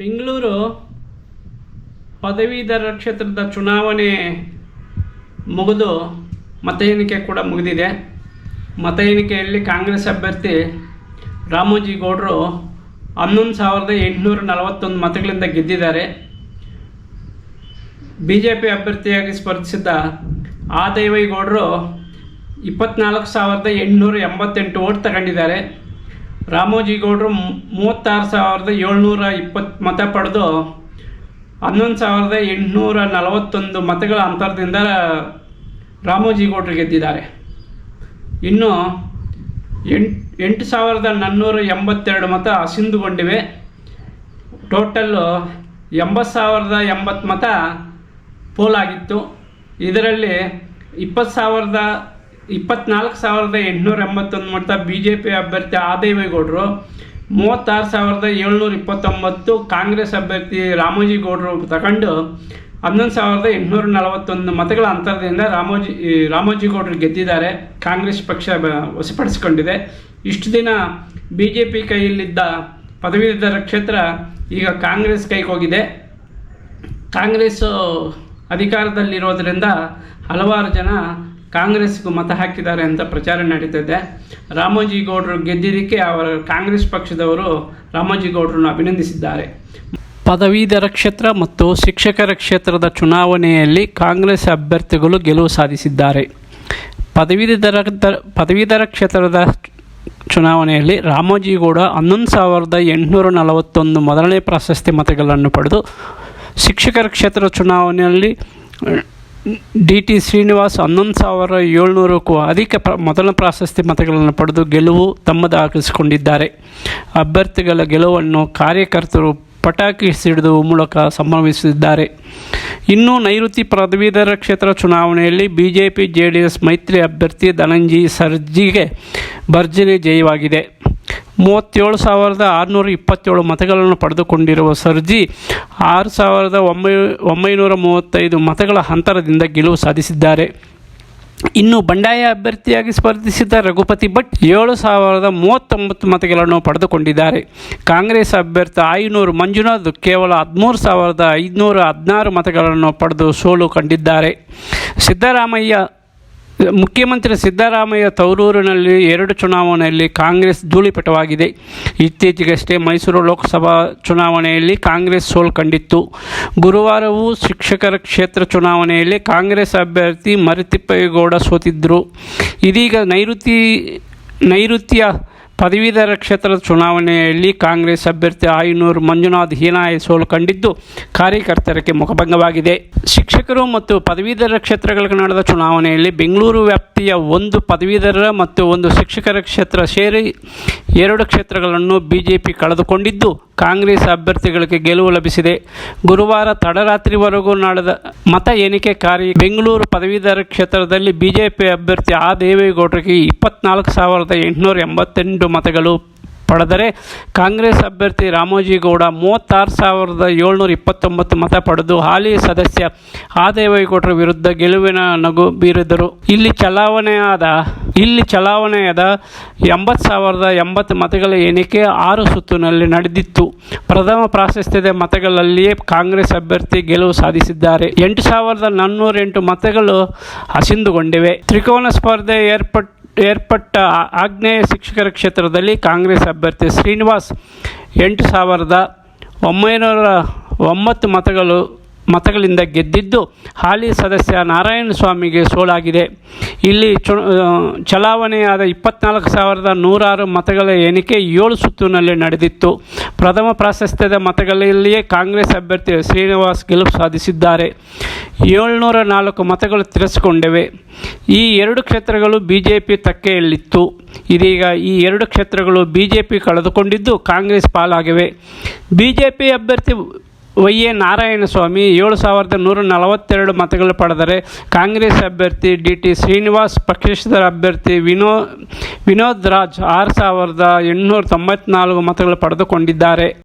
ಬೆಂಗಳೂರು ಪದವೀಧರ ಕ್ಷೇತ್ರದ ಚುನಾವಣೆ ಮುಗಿದು ಮತ ಎಣಿಕೆ ಕೂಡ ಮುಗಿದಿದೆ. ಮತ ಎಣಿಕೆಯಲ್ಲಿ ಕಾಂಗ್ರೆಸ್ ಅಭ್ಯರ್ಥಿ ರಾಮೋಜಿ ಗೌಡರು ಹನ್ನೊಂದು ಸಾವಿರದ ಎಂಟುನೂರ ನಲವತ್ತೊಂದು ಮತಗಳಿಂದ ಗೆದ್ದಿದ್ದಾರೆ. ಬಿ ಜೆ ಪಿ ಅಭ್ಯರ್ಥಿಯಾಗಿ ಸ್ಪರ್ಧಿಸಿದ್ದ ಆ ದೇವೇಗೌಡರು ಇಪ್ಪತ್ನಾಲ್ಕು ಸಾವಿರದ ಎಂಟುನೂರ ಎಂಬತ್ತೆಂಟು ಓಟ್ ತಗೊಂಡಿದ್ದಾರೆ. ರಾಮೋಜಿ ಗೌಡರು ಮೂ- ಮೂವತ್ತಾರು ಸಾವಿರದ ಏಳ್ನೂರ ಇಪ್ಪತ್ತು, ಮತ ಪಡೆದು ಹನ್ನೊಂದು ಸಾವಿರದ ಎಂಟುನೂರ ನಲವತ್ತೊಂದು ಮತಗಳ ಅಂತರದಿಂದ ರಾಮೋಜಿ ಗೌಡರು ಗೆದ್ದಿದ್ದಾರೆ. ಇನ್ನು ಎಂಟು ಎಂಟು ಸಾವಿರದ ನಾನ್ನೂರ ಎಂಬತ್ತೆರಡು ಮತ ಹಸಿಂದುಗೊಂಡಿವೆ ಟೋಟಲ್ಲು ಎಂಬತ್ತು ಸಾವಿರದ ಎಂಬತ್ತು ಮತ ಪೋಲಾಗಿತ್ತು. ಇದರಲ್ಲಿ ಇಪ್ಪತ್ತು ಸಾವಿರದ ಇಪ್ಪತ್ನಾಲ್ಕು ಸಾವಿರದ ಎಂಟುನೂರ ಎಂಬತ್ತೊಂದು ಮತ ಬಿ ಜೆ ಪಿ ಅಭ್ಯರ್ಥಿ ಆದೇವೇಗೌಡರು, ಮೂವತ್ತಾರು ಸಾವಿರದ ಏಳ್ನೂರ ಇಪ್ಪತ್ತೊಂಬತ್ತು ಕಾಂಗ್ರೆಸ್ ಅಭ್ಯರ್ಥಿ ರಾಮೋಜಿ ಗೌಡರು ತಗೊಂಡು ಹನ್ನೊಂದು ಸಾವಿರದ ಎಂಟುನೂರ ನಲವತ್ತೊಂದು ಮತಗಳ ಅಂತರದಿಂದ ರಾಮೋಜಿ, ಈ ರಾಮೋಜಿ ಗೌಡರು ಗೆದ್ದಿದ್ದಾರೆ. ಕಾಂಗ್ರೆಸ್ ಪಕ್ಷ ವಶಪಡಿಸಿಕೊಂಡಿದೆ. ಇಷ್ಟು ದಿನ ಬಿ ಜೆ ಪಿ ಕೈಯಲ್ಲಿದ್ದ ಪದವೀಧರ ಕ್ಷೇತ್ರ ಈಗ ಕಾಂಗ್ರೆಸ್ ಕೈಗೆ ಹೋಗಿದೆ. ಕಾಂಗ್ರೆಸ್ಸು ಅಧಿಕಾರದಲ್ಲಿರೋದ್ರಿಂದ ಹಲವಾರು ಜನ ಕಾಂಗ್ರೆಸ್ಗೂ ಮತ ಹಾಕಿದ್ದಾರೆ ಅಂತ ಪ್ರಚಾರ ನಡೀತಿದೆ. ರಾಮೋಜಿ ಗೌಡರು ಗೆದ್ದಿದ್ದಕ್ಕೆ ಅವರ ಕಾಂಗ್ರೆಸ್ ಪಕ್ಷದವರು ರಾಮೋಜಿ ಗೌಡರನ್ನು ಅಭಿನಂದಿಸಿದ್ದಾರೆ. ಪದವೀಧರ ಕ್ಷೇತ್ರ ಮತ್ತು ಶಿಕ್ಷಕರ ಕ್ಷೇತ್ರದ ಚುನಾವಣೆಯಲ್ಲಿ ಕಾಂಗ್ರೆಸ್ ಅಭ್ಯರ್ಥಿಗಳು ಗೆಲುವು ಸಾಧಿಸಿದ್ದಾರೆ. ಪದವೀಧರ ಪದವೀಧರ ಕ್ಷೇತ್ರದ ಚುನಾವಣೆಯಲ್ಲಿ ರಾಮೋಜಿಗೌಡ ಹನ್ನೊಂದು ಸಾವಿರದ ಎಂಟುನೂರ ನಲವತ್ತೊಂದು ಮೊದಲನೇ ಪ್ರಶಸ್ತಿ ಮತಗಳನ್ನು ಪಡೆದು, ಶಿಕ್ಷಕರ ಕ್ಷೇತ್ರ ಚುನಾವಣೆಯಲ್ಲಿ ಡಿ ಟಿ ಶ್ರೀನಿವಾಸ್ ಹನ್ನೊಂದು ಸಾವಿರ ಏಳ್ನೂರಕ್ಕೂ ಅಧಿಕ ಪ್ರ, ಮೊದಲ ಪ್ರಾಶಸ್ತ್ಯ ಮತಗಳನ್ನು ಪಡೆದು ಗೆಲುವು ತಮ್ಮದಾಗಿಸಿಕೊಂಡಿದ್ದಾರೆ ಅಭ್ಯರ್ಥಿಗಳ ಗೆಲುವನ್ನು ಕಾರ್ಯಕರ್ತರು ಪಟಾಕಿ ಸಿಡಿದು ಮೂಲಕ ಸಂಭ್ರಮಿಸಿದ್ದಾರೆ. ಇನ್ನು ನೈಋತಿ ಪದವೀಧರ ಕ್ಷೇತ್ರ ಚುನಾವಣೆಯಲ್ಲಿ B J P J D S ಮೈತ್ರಿ ಅಭ್ಯರ್ಥಿ ಧನಂಜಿ ಸರ್ಜಿಗೆ ಭರ್ಜರಿ ಜಯವಾಗಿದೆ. ಮೂವತ್ತೇಳು ಸಾವಿರದ ಆರುನೂರ ಇಪ್ಪತ್ತೇಳು ಮತಗಳನ್ನು ಪಡೆದುಕೊಂಡಿರುವ ಸರ್ಜಿ, ಆರು ಸಾವಿರದ ಒಂಬೈ, ಒಂಬೈನೂರ ಮೂವತ್ತೈದು ಮತಗಳ ಅಂತರದಿಂದ ಗೆಲುವು ಸಾಧಿಸಿದ್ದಾರೆ. ಇನ್ನು ಬಂಡಾಯ ಅಭ್ಯರ್ಥಿಯಾಗಿ ಸ್ಪರ್ಧಿಸಿದ್ದ ರಘುಪತಿ ಭಟ್ ಏಳು ಸಾವಿರದ ಮೂವತ್ತೊಂಬತ್ತು ಮತಗಳನ್ನು ಪಡೆದುಕೊಂಡಿದ್ದಾರೆ. ಕಾಂಗ್ರೆಸ್ ಅಭ್ಯರ್ಥಿ ಆಯನೂರು ಮಂಜುನಾಥ್ ಕೇವಲ ಹದಿಮೂರು ಸಾವಿರದ ಐದುನೂರ ಹದಿನಾರು ಮತಗಳನ್ನು ಪಡೆದು ಸೋಲು ಕಂಡಿದ್ದಾರೆ. ಸಿದ್ದರಾಮಯ್ಯ ಮುಖ್ಯಮಂತ್ರಿ ಸಿದ್ದರಾಮಯ್ಯ ತವರೂರಿನಲ್ಲಿ ಎರಡು ಚುನಾವಣೆಯಲ್ಲಿ ಕಾಂಗ್ರೆಸ್ ಧೂಳಿಪಟವಾಗಿದೆ. ಇತ್ತೀಚೆಗಷ್ಟೇ ಮೈಸೂರು ಲೋಕಸಭಾ ಚುನಾವಣೆಯಲ್ಲಿ ಕಾಂಗ್ರೆಸ್ ಸೋಲು ಕಂಡಿತ್ತು. ಗುರುವಾರವೂ ಶಿಕ್ಷಕರ ಕ್ಷೇತ್ರ ಚುನಾವಣೆಯಲ್ಲಿ ಕಾಂಗ್ರೆಸ್ ಅಭ್ಯರ್ಥಿ ಮರಿತಿಪ್ಪೇಗೌಡ ಸೋತಿದ್ದರು ಇದೀಗ ನೈಋತಿ, ನೈಋತ್ಯ ಪದವೀಧರ ಕ್ಷೇತ್ರದ ಚುನಾವಣೆಯಲ್ಲಿ ಕಾಂಗ್ರೆಸ್ ಅಭ್ಯರ್ಥಿ ಆಯನೂರು ಮಂಜುನಾಥ್ ಹೀನಾಯ ಸೋಲು ಕಂಡಿದ್ದು ಕಾರ್ಯಕರ್ತರಿಗೆ ಮುಖಭಂಗವಾಗಿದೆ. ಶಿಕ್ಷಕರು ಮತ್ತು ಪದವೀಧರ ಕ್ಷೇತ್ರಗಳಿಗೆ ನಡೆದ ಚುನಾವಣೆಯಲ್ಲಿ ಬೆಂಗಳೂರು ವ್ಯಾಪ್ತಿಯ ಒಂದು ಪದವೀಧರ ಮತ್ತು ಒಂದು ಶಿಕ್ಷಕರ ಕ್ಷೇತ್ರ ಸೇರಿ ಎರಡು ಕ್ಷೇತ್ರಗಳನ್ನು ಬಿಜೆಪಿ ಕಳೆದುಕೊಂಡಿದ್ದು ಕಾಂಗ್ರೆಸ್ ಅಭ್ಯರ್ಥಿಗಳಿಗೆ ಗೆಲುವು ಲಭಿಸಿದೆ. ಗುರುವಾರ ತಡರಾತ್ರಿವರೆಗೂ ನಡೆದ ಮತ ಎಣಿಕೆ ಕಾರ್ಯ ಬೆಂಗಳೂರು ಪದವೀಧರ ಕ್ಷೇತ್ರದಲ್ಲಿ ಬಿಜೆಪಿ ಅಭ್ಯರ್ಥಿ ಆ ದೇವೇಗೌಡರಿಗೆ ಇಪ್ಪತ್ನಾಲ್ಕು ಸಾವಿರದ ಎಂಟುನೂರ ಎಂಬತ್ತೆಂಟು ಮತಗಳು ಪಡೆದರೆ ಕಾಂಗ್ರೆಸ್ ಅಭ್ಯರ್ಥಿ ರಾಮೋಜಿಗೌಡ ಮೂವತ್ತಾರು ಸಾವಿರದ ಏಳ್ನೂರ ಇಪ್ಪತ್ತೊಂಬತ್ತು ಮತ ಪಡೆದು ಹಾಲಿ ಸದಸ್ಯ ಆದೇವೈಕೋಟರ ದೇವೇಗೌಡರ ವಿರುದ್ಧ ಗೆಲುವಿನ ನಗು ಬೀರಿದರು ಇಲ್ಲಿ ಚಲಾವಣೆಯಾದ ಇಲ್ಲಿ ಚಲಾವಣೆಯಾದ ಎಂಬತ್ತು ಸಾವಿರದ ಎಂಬತ್ತು ಮತಗಳ ಎಣಿಕೆ ಆರು ಸುತ್ತಿನಲ್ಲಿ ನಡೆದಿತ್ತು. ಪ್ರಥಮ ಪ್ರಾಶಸ್ತ್ಯದ ಮತಗಳಲ್ಲಿಯೇ ಕಾಂಗ್ರೆಸ್ ಅಭ್ಯರ್ಥಿ ಗೆಲುವು ಸಾಧಿಸಿದ್ದಾರೆ. ಎಂಟು ಸಾವಿರದ ನಾನ್ನೂರ ಎಂಟು ಮತಗಳು ಹಸಿಂದುಗೊಂಡಿವೆ. ತ್ರಿಕೋನ ಸ್ಪರ್ಧೆ ಏರ್ಪಟ್ಟು ಏರ್ಪಟ್ಟ ಆಗ್ನೇಯ ಶಿಕ್ಷಕರ ಕ್ಷೇತ್ರದಲ್ಲಿ ಕಾಂಗ್ರೆಸ್ ಅಭ್ಯರ್ಥಿ ಶ್ರೀನಿವಾಸ್ ಎಂಟು ಸಾವಿರದ ಒಂಬೈನೂರ ಒಂಬತ್ತು ಮತಗಳು, ಮತಗಳಿಂದ ಗೆದ್ದಿದ್ದು ಹಾಲಿ ಸದಸ್ಯ ನಾರಾಯಣ ಸ್ವಾಮಿಗೆ ಸೋಲಾಗಿದೆ. ಇಲ್ಲಿ ಚು ಚಲಾವಣೆಯಾದ ಇಪ್ಪತ್ನಾಲ್ಕು ಸಾವಿರದ ನೂರಾರು ಮತಗಳ ಎಣಿಕೆ ಏಳು ಸುತ್ತಿನಲ್ಲಿ ನಡೆದಿತ್ತು. ಪ್ರಥಮ ಪ್ರಾಶಸ್ತ್ಯದ ಮತಗಳಲ್ಲಿಯೇ ಕಾಂಗ್ರೆಸ್ ಅಭ್ಯರ್ಥಿ ಶ್ರೀನಿವಾಸ್ ಗೆಲುವು ಸಾಧಿಸಿದ್ದಾರೆ. ಏಳ್ನೂರ ನಾಲ್ಕು ಮತಗಳು ತಿರಸ್ಕೊಂಡಿವೆ. ಈ ಎರಡು ಕ್ಷೇತ್ರಗಳು ಬಿ ಜೆ ಪಿ ತಕ್ಕೆಯಲ್ಲಿತ್ತು. ಇದೀಗ ಈ ಎರಡು ಕ್ಷೇತ್ರಗಳು ಬಿ ಜೆ ಪಿ ಕಳೆದುಕೊಂಡಿದ್ದು ಕಾಂಗ್ರೆಸ್ ಪಾಲಾಗಿವೆ. ಬಿ ಜೆ ಪಿ ಅಭ್ಯರ್ಥಿ ವೈ ಎ ನಾರಾಯಣಸ್ವಾಮಿ ಏಳು ಸಾವಿರದ ನೂರ ನಲವತ್ತೆರಡು ಮತಗಳು ಪಡೆದರೆ ಕಾಂಗ್ರೆಸ್ ಅಭ್ಯರ್ಥಿ ಡಿ ಟಿ ಶ್ರೀನಿವಾಸ್, ಪಕ್ಷೇತರ ಅಭ್ಯರ್ಥಿ ವಿನೋ, ವಿನೋದ್ ರಾಜ್ ಆರು ಸಾವಿರದ ಎಂಟುನೂರ ತೊಂಬತ್ನಾಲ್ಕು ಮತಗಳು ಪಡೆದುಕೊಂಡಿದ್ದಾರೆ.